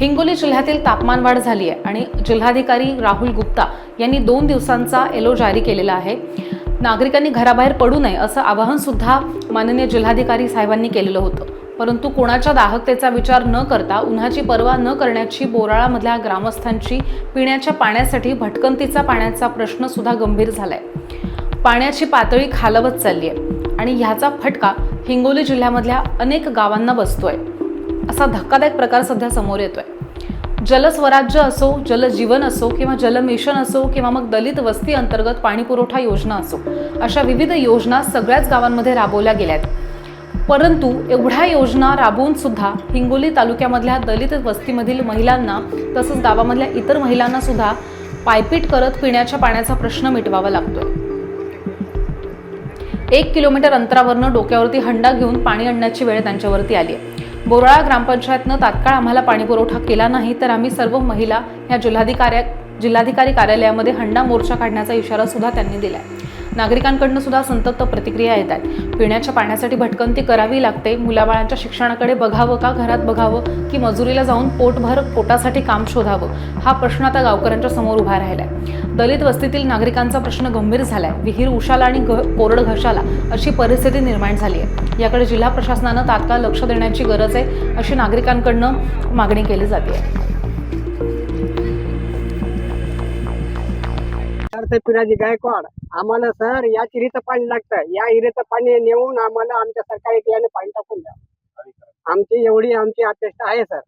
हिंगोली जिल्ह्यातील तापमान वाढ झाली आहे आणि जिल्हाधिकारी राहुल गुप्ता यांनी दोन दिवसांचा एलो जारी केलेला आहे. नागरिकांनी घराबाहेर पडू नये असं आवाहन सुद्धा माननीय जिल्हाधिकारी साहेबांनी केलेलं होतं. परंतु कोणाच्या दाहकतेचा विचार न करता उन्हाची पर्वा न करण्याची बोराळामधल्या ग्रामस्थांची पिण्याच्या पाण्यासाठी भटकंतीचा पाण्याचा प्रश्न सुद्धा गंभीर झालाय. पाण्याची पातळी खालवत चालली आहे आणि ह्याचा फटका हिंगोली जिल्ह्यामधल्या अनेक गावांना बसतोय. असा धक्कादायक प्रकार सध्या समोर येतोय. जलस्वराज्य असो जलजीवन असो किंवा जलमिशन असो किंवा मग दलित वस्ती अंतर्गत पाणीपुरवठा योजना असो अशा विविध योजना सगळ्याच गावांमध्ये राबवल्या गेल्यात. परंतु एवढ्या योजना राबवून सुद्धा हिंगोली तालुक्यामधल्या दलित वस्तीमधील महिलांना तसंच गावामधल्या इतर महिलांना सुद्धा पायपीट करत पिण्याच्या पाण्याचा प्रश्न मिटवावा लागतोय. एक किलोमीटर अंतरावरनं डोक्यावरती हंडा घेऊन पाणी आणण्याची वेळ त्यांच्यावरती आली आहे बोराळा ग्रामपंचायतनं तात्काळ आम्हाला पाणीपुरवठा केला नाही तर आम्ही सर्व महिला या जिल्हाधिकाऱ्या जिल्हाधिकारी कार्यालयामध्ये हंडा मोर्चा काढण्याचा इशारा सुद्धा त्यांनी दिलाय. नागरिकांकडनं सुद्धा संतप्त प्रतिक्रिया येत आहेत. पिण्याच्या पाण्यासाठी भटकंती करावी लागते. मुलाबाळांच्या शिक्षणाकडे बघावं का? घरात बघावं? की मजुरीला जाऊन पोटभर पोटासाठी काम शोधावं? हा प्रश्न आता गावकऱ्यांच्या समोर उभा राहिलाय. दलित वस्तीतील नागरिकांचा प्रश्न गंभीर झालाय. विहीर उशाला आणि घ कोरड घशाला अशी परिस्थिती निर्माण झाली आहे. याकडे जिल्हा प्रशासनानं तात्काळ लक्ष देण्याची गरज आहे अशी नागरिकांकडनं मागणी केली जाते. ते पिराजी गायकवाड आम्हाला सर या हिरीचं पाणी लागतं. या हिरीचं पाणी नेऊन आम्हाला आमच्या सरकारी बियाणे पाणी टाकून द्या. आमची एवढी आमची अपेक्षा आहे सर.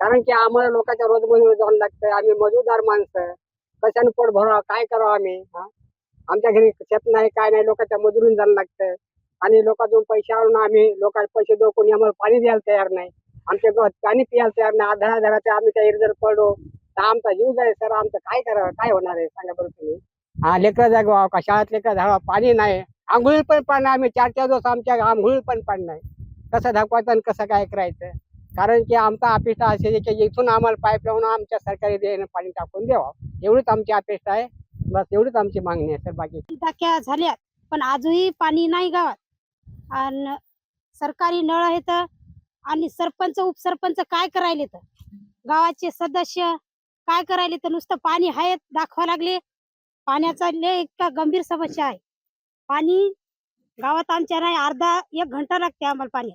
कारण की आम्हाला लोकांच्या रोजमजुरी जाऊन लागतं. आम्ही मजूरदार माणसं. कशाने पोट भरावं? काय करावं आम्ही? आमच्या घरी शेत नाही काय नाही लोकांच्या मजुरीने जाणं लागतं. आणि लोकांतून पैसे आणून आम्ही लोकांना पैसे देऊ कोणी आम्हाला पाणी द्यायला तयार नाही. आमच्या गवत पाणी प्यायला तयार नाही. आधार आधाराचे आम्ही त्या हिरी जर पडलो. तर आमचा जीव जाईल सर. आमचं काय करावं? काय होणार आहे? सांगा बरं तुम्ही. हा लेकरं जागवा का? शाळेत लेकरं झाडा पाणी नाही. आंघोळी पण पाणी आम्ही चार चार दिवस आमच्या आंघोळी पण पाणी नाही. कसं दाखवायचं आणि कसं काय करायचं? कारण की आमचा अपेक्षा असेल की इथून आम्हाला पाईप लावून आमच्या सरकारी पाणी टाकून द्यावं हो. एवढीच आमची अपेक्षा आहे. बस एवढीच आमची मागणी आहे सर. बाकी टाक्या झाल्या पण आजही पाणी नाही गावात. आणि सरकारी नळ आहेत आणि सरपंच उपसरपंच काय करायले तर? गावाचे सदस्य काय करायले तर? नुसतं पाणी आहे दाखवा लागले. पाण्याचा लय इतका गंभीर समस्या आहे. पाणी गावात आमच्या नाही अर्धा एक घंटा लागते आम्हाला पाणी.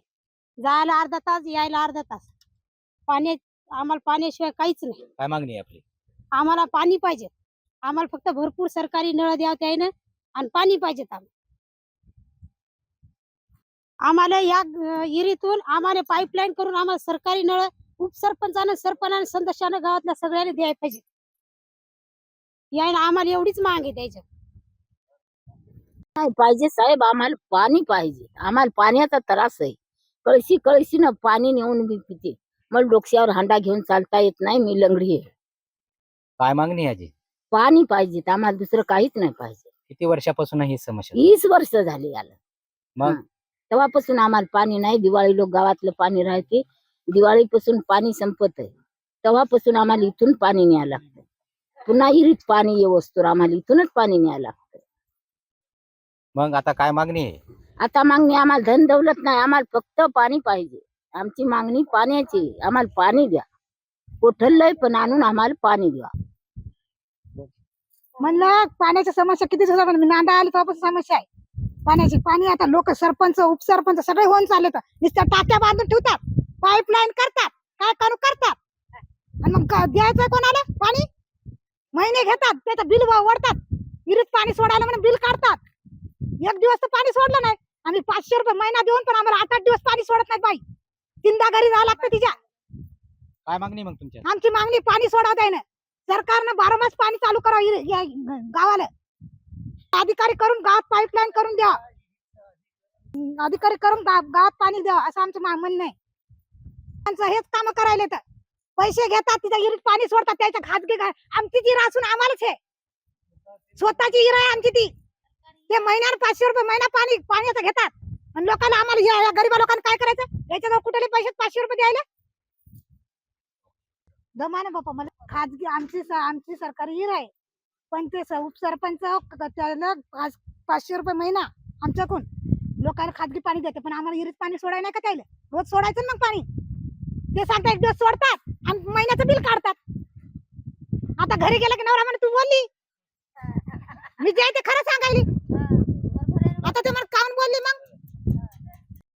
जायला अर्धा तास यायला अर्धा तास. पाणी आम्हाला पाण्याशिवाय काहीच नाही. काय मागणी आहे आपली? आम्हाला पाणी पाहिजे. आम्हाला फक्त भरपूर सरकारी नळ द्यावं त्याने आणि पाणी पाहिजेत आम्हाला. आम्हाला या अं, विहिरीतून आम्हाला पाईपलाईन करून आम्हाला सरकारी नळ उपसरपंचानं सरपंचानं सदस्यानं गावातल्या सगळ्यांना द्यायला पाहिजे. यायला आम्हाला एवढीच माग द्यायच्या नाही पाहिजे साहेब आम्हाला पाणी पाहिजे. आम्हाला पाण्याचा त्रास आहे. कळशी कळशीनं पाणी नेऊन मी पिते. मला डोक्यावर हांडा घेऊन चालता येत नाही मी लंगडी आहे. काय मागणी आहे याची पाणी पाहिजे आम्हाला दुसरं काहीच नाही पाहिजे. किती वर्षापासून ही समस्या वीस वर्ष झाली याला. मग? हा. तेव्हापासून आम्हाला पाणी नाही दिवाळी लोक गावातलं पाणी राहते. दिवाळीपासून पाणी संपत आहे. तेव्हापासून आम्हाला इथून पाणी न्यायला लागतं. पुन्हा इरीत पाणी येवस्तोर आम्हाला इथूनच पाणी न्यायला लागतं. मग आता काय मागणी आहे? आता मागणी आम्हाला धन दौलत नाही. आम्हाला फक्त पाणी पाहिजे. आमची मागणी पाण्याची आहे. आम्हाला पाणी द्या. कोठललंय पण आणून आम्हाला पाणी द्या. म्हणलं पाण्याची समस्या किती दिवसा मी नांदा आली तेव्हापासून समस्या आहे. पाण्याची पाणी आता लोक सरपंच उपसरपंच सगळे होऊन चालले तर नुसत्या टाक्या बांधून ठेवतात. पाईपलाईन करतात. काय करू करतात? आणि मग का- द्यायचं कोणाला? पाणी? महिने घेतात त्याचं बिल वाढतात. विहिरीत पाणी सोडायला म्हणून बिल काढतात. एक दिवस तर पाणी सोडलं नाही. आम्ही पाचशे रुपये महिना देऊन पण आम्हाला आठ आठ दिवस पाणी सोडत नाहीत बाई. तीनदा घरी जावं लागतं तिच्या. काय मागणी मग तुमच्या? आमची मागणी पाणी सोडा द्यायला सरकारनं बारामास पाणी चालू करावं या गावाला. अधिकारी करून गावात पाईपलाईन करून द्या. अधिकारी करून गावात पाणी द्या असं आमचं म्हणणं आहे. त्यांचं हेच काम करायला तर पैसे घेतात तिथं इरीत पाणी सोडतात त्याच्या खाजगी आमची जी असून आम्हालाच आहे. स्वतःची हिर आहे आमची ती. ते महिन्याला पाचशे रुपये महिना पाणी पाण्याचं घेतात. आणि लोकांना आम्हाला गरीब लोकांना काय करायचं? याच्याजवळ कुठले पैसे पाचशे रुपये द्यायला? दमाने बापा मला खाजगी आमची आमची सरकारी हिर आहे. पण ते उपसरपंच हो, त्याला पाचशे रुपये महिना आमच्याकडून. लोकांना खाजगी पाणी देते पण आम्हाला हिरीत पाणी सोडायला नाही का त्याला? रोज सोडायचं ना मग पाणी. ते सांगता एक दिवस सोडतात आणि महिन्याचं बिल काढतात. आता घरी गेलं की नवरा म्हणे तू बोलली. मी जे ते खरं सांगायली. आता ते मला काऊन बोलली मग?